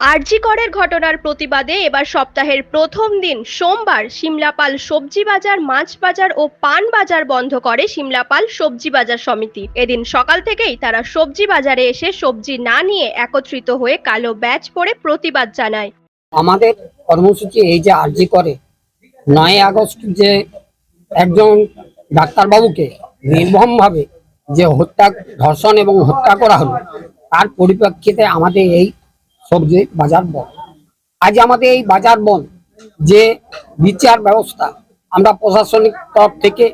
আরজি করের ঘটনার প্রতিবাদে এবার সপ্তাহের প্রথম দিন সোমবার সিমলাপাল সবজি বাজার, মাছ বাজার ও পান বাজার বন্ধ করে সিমলাপাল সবজি বাজার সমিতি। এদিন সকাল থেকেই তারা সবজি বাজারে এসে সবজি না নিয়ে একত্রিত হয়ে কালো ব্যাচ পরে প্রতিবাদ জানায়। আমাদের কর্মসূচি এই যে আর্জি করে, নয় আগস্ট যে একজন ডাক্তারবাবুকে নির্মমভাবে যে হত্যা, ধর্ষণ এবং হত্যা করা হলো, তার পরিপ্রেক্ষিতে আমাদের এই সবজি বাজার বন। আজ আমাদের এই বাজার বন যে বিচার ব্যবস্থা, আমরা প্রশাসনিক তরফ থেকে,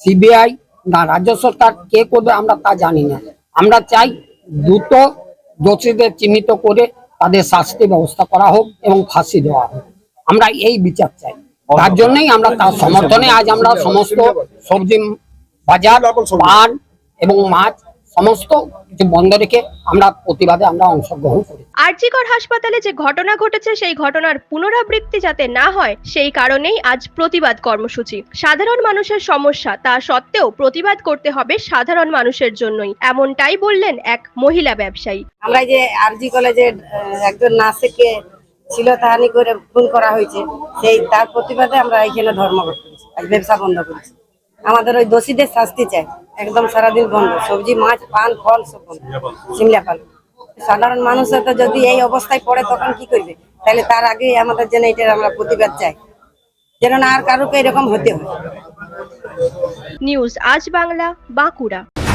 সিবিআই না রাজ্য সরকার কে করবে আমরা তা জানি না। আমরা চাই দ্রুত দোষীদের চিহ্নিত করে তাদের শাস্তি ব্যবস্থা করা হোক এবং ফাঁসি দেওয়া হোক। আমরা এই বিচার চাই। তার জন্যই আমরা তার সমর্থনে আজ আমরা সমস্ত সবজি বাজার, পান এবং মাছ সমস্ত কিছু বন্ধ রেখে আমরা প্রতিবাদে আমরা অংশগ্রহণ করি। আরজিকর হাসপাতালে যে ঘটনা ঘটেছে সেই ঘটনার পুনরাবৃত্তি যাতে না হয় সেই কারণেই আজ প্রতিবাদ কর্মসূচি। সাধারণ মানুষের সমস্যা তা সত্ত্বেও প্রতিবাদ করতে হবে সাধারণ মানুষের জন্যই। এমনটাই বললেন এক মহিলা ব্যবসায়ী। আমরা এই যে আরজি কলেজের আহ, একজন নার্সকে ছিল তাহানি করে খুন করা হয়েছে সেই তার প্রতিবাদে আমরা এখানে ধর্মঘট করেছি আজ ব্যবসা বন্ধ করেছি। আমাদের ওই দোষীদের শাস্তি চাই। একদম সারাদিন বন্ধ। সবজি, মাছ, পান, ফল সব বন্ধ। সিমলা পাল। সাধারণ মানুষের তো যদি এই অবস্থায় পড়ে, তখন কি করবে? তাহলে তার আগে আমাদের যেন এটার আমরা প্রতিবাদ চাই। যেন আর কারোকে এরকম হতে হয়। নিউজ আজ বাংলা, বাঁকুড়া।